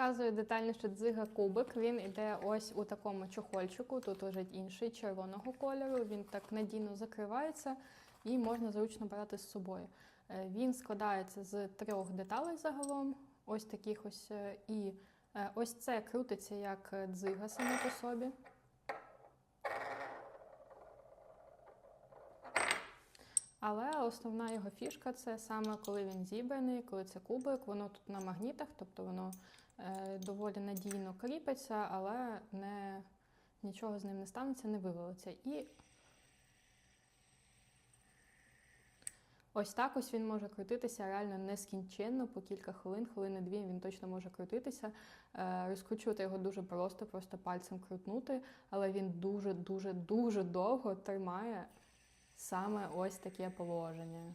Показую детальніше дзига кубик. Він іде ось у такому чохольчику. Тут лежить інший червоного кольору. Він так надійно закривається і можна зручно брати з собою. Е, Він складається з трьох деталей загалом, ось таких ось. е, І е, ось це крутиться як дзига саме по собі. Але основна його фішка це саме коли він зібраний, коли це кубик, воно тут на магнітах, тобто воно е, доволі надійно кріпиться, але не, нічого з ним не станеться, не вивалиться. І ось так ось він може крутитися реально нескінченно, по кілька хвилин, хвилини-дві він точно може крутитися. Е, розкручувати його дуже просто, просто пальцем крутнути, але він дуже-дуже дуже довго тримає саме ось таке положення.